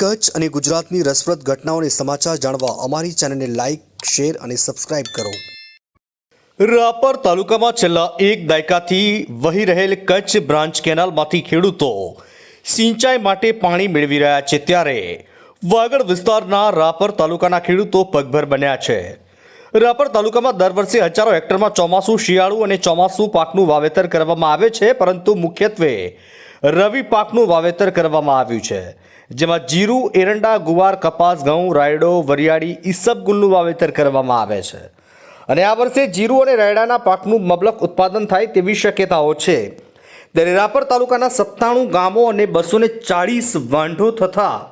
કચ્છ અને ગુજરાતની રસપ્રદ ઘટનાઓને સમાચાર જાણવા અમારી ચેનલને લાઇક શેર અને સબસ્ક્રાઇબ કરો. રાપર તાલુકામાં છેલ્લા એક દાયકાથી વહી રહેલ કચ્છ બ્રાન્ચ કેનાલમાંથી ખેડૂતો સિંચાઈ માટે પાણી મેળવી રહ્યા છે ત્યારે વાગડ વિસ્તારના રાપર તાલુકાના ખેડૂતો પગભર બન્યા છે. રાપર તાલુકામાં દર વર્ષે હજારો હેક્ટરમાં ચોમાસું, શિયાળુ અને ચોમાસું પાકનું વાવેતર કરવામાં આવે છે, પરંતુ મુખ્યત્વે રવિ પાકનું વાવેતર કરવામાં આવ્યું છે. જેમાં જીરું, એરંડા, ગુવાર, કપાસ, ઘઉં, રાયડો, વરિયાળી ઈસબગુલનું વાવેતર કરવામાં આવે છે. અને આ વર્ષે જીરું અને રાયડાના પાકનું મબલક ઉત્પાદન થાય તેવી શક્યતાઓ છે. ત્યારે રાપર તાલુકાના સત્તાણું ગામો અને બસો ચાળીસ વાંઢો તથા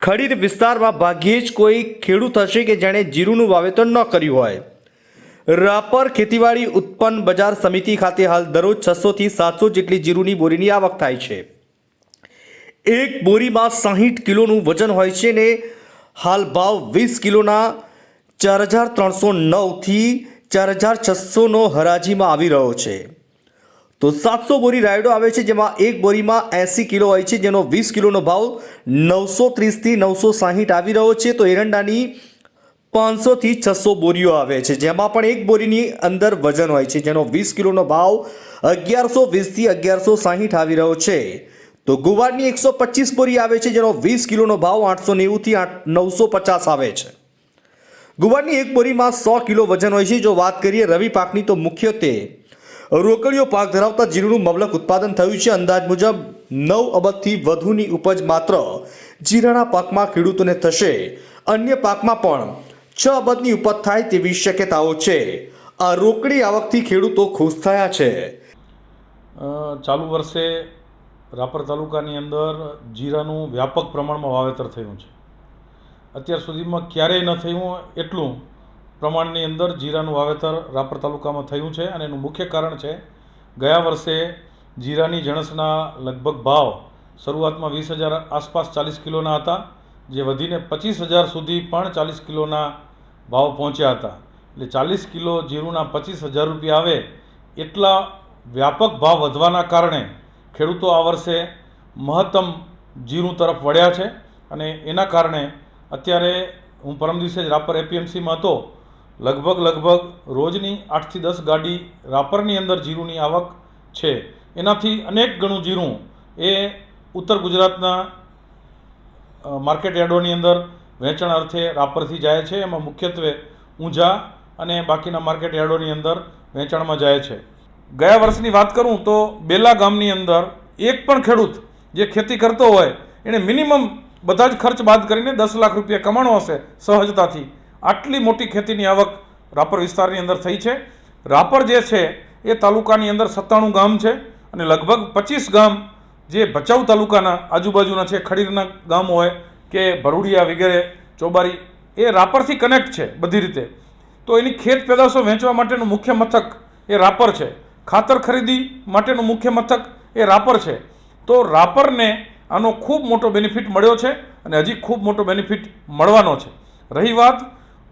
ખડીર વિસ્તારમાં ભાગ્યે જ કોઈ ખેડૂત હશે કે જેણે જીરુંનું વાવેતર ન કર્યું હોય. રાપર ખેતીવાડી ઉત્પન્ન બજાર સમિતિ ખાતે હાલ દરરોજ છસોથી સાતસો જેટલી જીરુંની બોરીની આવક થાય છે. એક બોરીમાં સાહીઠ કિલોનું વજન હોય છે ને હાલ ભાવ વીસ કિલોના ચાર હજાર ત્રણસો નવથી ચાર હજાર છસોનો હરાજીમાં આવી રહ્યો છે. તો સાતસો બોરી રાયડો આવે છે, જેમાં એક બોરીમાં એંસી કિલો હોય છે, જેનો વીસ કિલોનો ભાવ નવસો ત્રીસથી નવસો સાહીઠ આવી રહ્યો છે. તો એરંડાની પાંચસોથી છસો બોરીઓ આવે છે, જેમાં પણ એક બોરીની અંદર વજન હોય છે, જેનો વીસ કિલોનો ભાવ અગિયારસો વીસથી અગિયારસો સાહીઠ આવી રહ્યો છે. તો ગુવારની એકસો પચીસ બોરી આવે છે, જેનો વીસ કિલોનો ભાવ આઠસો નેવુંથી આઠ, નવસો પચાસ આવે છે. ગુવારની એક બોરીમાં સો કિલો વજન હોય છે. જો વાત કરીએ રવિ પાકની, તો મુખ્યત્વે રોકડીઓ પાક ધરાવતા જીરુનું મબલક ઉત્પાદન થયું છે. અંદાજ મુજબ નવ અબજથી વધુની ઉપજ માત્ર જીરાના પાકમાં ખેડૂતોને થશે. અન્ય પાકમાં પણ છ અબજની ઉપજ થાય તેવી શક્યતાઓ છે. આ રોકડી આવકથી ખેડૂતો ખુશ થયા છે. ચાલુ વર્ષે રાપર તાલુકાની અંદર જીરાનું વ્યાપક પ્રમાણમાં વાવેતર થયું છે. અત્યાર સુધીમાં ક્યારેય ન થયું એટલું પ્રમાણની અંદર જીરાનું વાવેતર રાપર તાલુકામાં થયું છે અને એનું મુખ્ય કારણ છે ગયા વર્ષે જીરાની જણસના લગભગ ભાવ શરૂઆતમાં વીસ હજાર આસપાસ ચાલીસ કિલોના હતા, જે વધીને પચીસ હજાર સુધી પણ ચાલીસ કિલોના ભાવ પહોંચ્યા હતા. એટલે ચાલીસ કિલો જીરુના પચીસ હજાર રૂપિયા આવે એટલા વ્યાપક ભાવ વધવાના કારણે ખેડૂતો આ વર્ષે મહત્તમ જીરું તરફ વળ્યા છે અને એના કારણે અત્યારે હું પરમ દિવસે જ રાપર એપીએમસીમાં હતો, લગભગ લગભગ રોજની આઠથી દસ ગાડી રાપરની અંદર જીરુંની આવક છે. એનાથી અનેક ગણું જીરું એ ઉત્તર ગુજરાતના માર્કેટ યાર્ડોની અંદર વેચાણ અર્થે રાપરથી જાય છે. એમાં મુખ્યત્વે ઊંઝા અને બાકીના માર્કેટ યાર્ડોની અંદર વેચાણમાં જાય છે. ગયા વર્ષની વાત કરું તો બેલા ગામની અંદર એક પણ ખેડૂત જે ખેતી કરતો હોય એણે મિનિમમ બધા જ ખર્ચ બાદ કરીને દસ લાખ રૂપિયા કમાણો હશે સહજતાથી. આટલી મોટી ખેતીની આવક રાપર વિસ્તારની અંદર થઈ છે. રાપર જે છે, એ તાલુકાની અંદર સત્તાણું ગામ છે અને લગભગ પચીસ ગામ જે ભચાઉ તાલુકાના આજુબાજુના છે, ખડીરના ગામ હોય કે ભરૂડિયા વગેરે, ચોબારી, એ રાપરથી કનેક્ટ છે બધી રીતે. તો એની ખેત પેદાશો વેચવા માટેનું મુખ્ય મથક એ રાપર છે. ખાતર ખરીદી માટેનું મુખ્ય મથક એ રાપર છે. તો રાપરને આનો ખૂબ મોટો બેનિફિટ મળ્યો છે અને હજી ખૂબ મોટો બેનિફિટ મળવાનો છે. રહી વાત,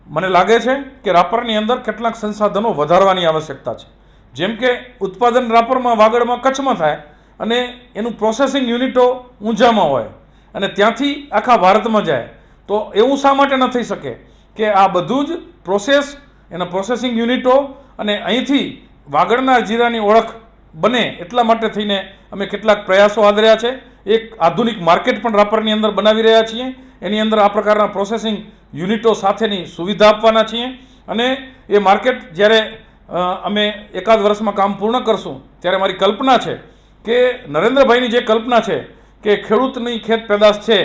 મને લાગે છે કે રાપરની અંદર કેટલાક સંસાધનો વધારવાની આવશ્યકતા છે. જેમ કે ઉત્પાદન રાપરમાં વાગડમાં કચ્છમાં થાય અને એનું પ્રોસેસિંગ યુનિટો ઊંઝામાં હોય અને ત્યાંથી આખા ભારતમાં જાય. તો એવું શા માટે ન થઈ શકે? કે આ બધું જ પ્રોસેસ એના પ્રોસેસિંગ યુનિટો અને અહીંથી વાગડના જીરાની ઓળખ બને એટલા માટે થઈને અમે કેટલાક પ્રયાસો આદર્યા છે. એક આધુનિક માર્કેટ પણ રાપરની અંદર બનાવી રહ્યા છીએ. એની અંદર આ પ્રકારના પ્રોસેસિંગ યુનિટો સાથેની સુવિધા આપવાના છીએ. અને એ માર્કેટ જ્યારે અમે એકાદ વર્ષમાં કામ પૂર્ણ કરશું, ત્યારે મારી કલ્પના છે કે નરેન્દ્રભાઈની જે કલ્પના છે કે ખેડૂતની ખેત પેદાશ છે,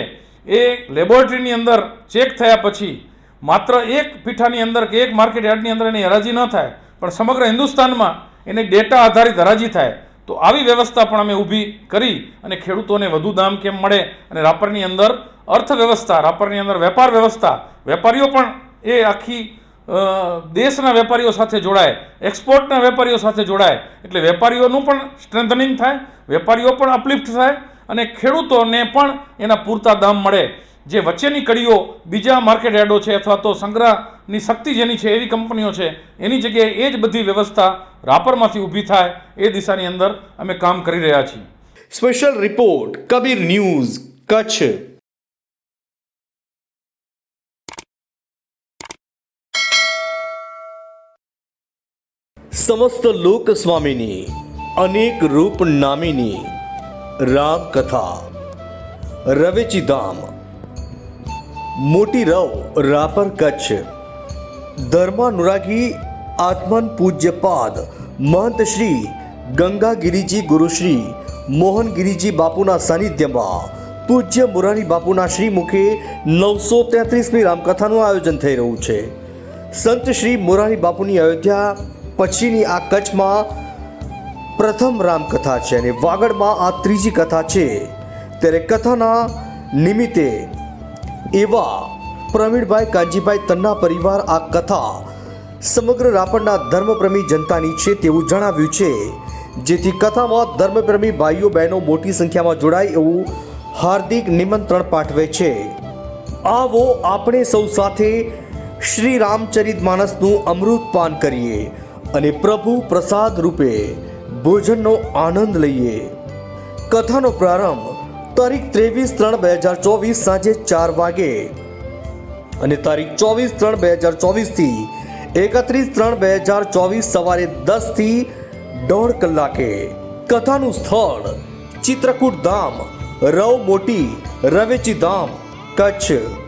એ લેબોરેટરીની અંદર ચેક થયા પછી માત્ર એક પીઠાની અંદર કે એક માર્કેટ યાર્ડની અંદર એની હરાજી ન થાય પણ સમગ્ર હિન્દુસ્તાનમાં એની ડેટા આધારિત હરાજી થાય. તો આવી વ્યવસ્થા પણ અમે ઊભી કરી અને ખેડૂતોને વધુ દામ કેમ મળે અને રાપરની અંદર અર્થવ્યવસ્થા, રાપરની અંદર વેપાર વ્યવસ્થા, વેપારીઓ પણ એ આખી દેશના વેપારીઓ સાથે જોડાય, એક્સપોર્ટના વેપારીઓ સાથે જોડાય. એટલે વેપારીઓનું પણ સ્ટ્રેન્થનિંગ થાય, વેપારીઓ પણ અપલિફ્ટ થાય અને ખેડૂતોને પણ એના પૂરતા દામ મળે. જે વચ્ચેની કડીઓ બીજા માર્કેટ યાર્ડો છે અથવા તો ની શક્તિ જેની છે, એવી કંપનીઓ છે, એની જગ્યાએ એ જ બધી વ્યવસ્થા રાપરમાંથી ઊભી થાય એ દિશાની અંદર અમે કામ કરી રહ્યા છીએ. Special report Kabir news Kutch સમસ્ત લોક સ્વામીની અનેક રૂપ નામીની રામકથા રવેચી ધામ મોટી રવ રાપર કચ્છ ધર્માનુરાગી આત્મન પૂજ્યપાદ મહંત શ્રી ગંગાગીરીજી ગુરુશ્રી મોહનગીરીજી બાપુના સાનિધ્યમાં પૂજ્ય મુરારી બાપુના શ્રી મુખે નવસો તેત્રીસમી રામકથાનું આયોજન થઈ રહ્યું છે. સંત શ્રી મોરારી બાપુની અયોધ્યા પછીની આ કચ્છમાં પ્રથમ રામકથા છે અને વાગડમાં આ ત્રીજી કથા છે. ત્યારે કથાના નિમિત્તે એવા પ્રવીણભાઈ, કાંજીભાઈ તન્ના પરિવાર આ કથા સમગ્ર રાપરના ધર્મપ્રેમી જનતાની છે તેવું જણાવ્યું છે. જેથી કથામાં ધર્મપ્રેમી ભાઈઓ, બહેનો મોટી સંખ્યામાં જોડાય એવું હાર્દિક નિમંત્રણ પાઠવે છે. આવો આપણે સૌ સાથે શ્રી રામચરિત માનસનું અમૃત પાન કરીએ અને પ્રભુ પ્રસાદ રૂપે ભોજનનો આનંદ લઈએ. કથાનો પ્રારંભ તારીખ ત્રેવીસ ત્રણ બે હજાર ચોવીસ સાંજે ચાર વાગે અને તારીખ ચોવીસ ત્રણ બે હજાર ચોવીસથી એકત્રીસ ત્રણ બે હજાર ચોવીસ સવારે દસથી દોઢ કલાકે કથાનું સ્થળ, ચિત્રકૂટ ધામ, રવ મોટી, રવેચી ધામ, કચ્છ.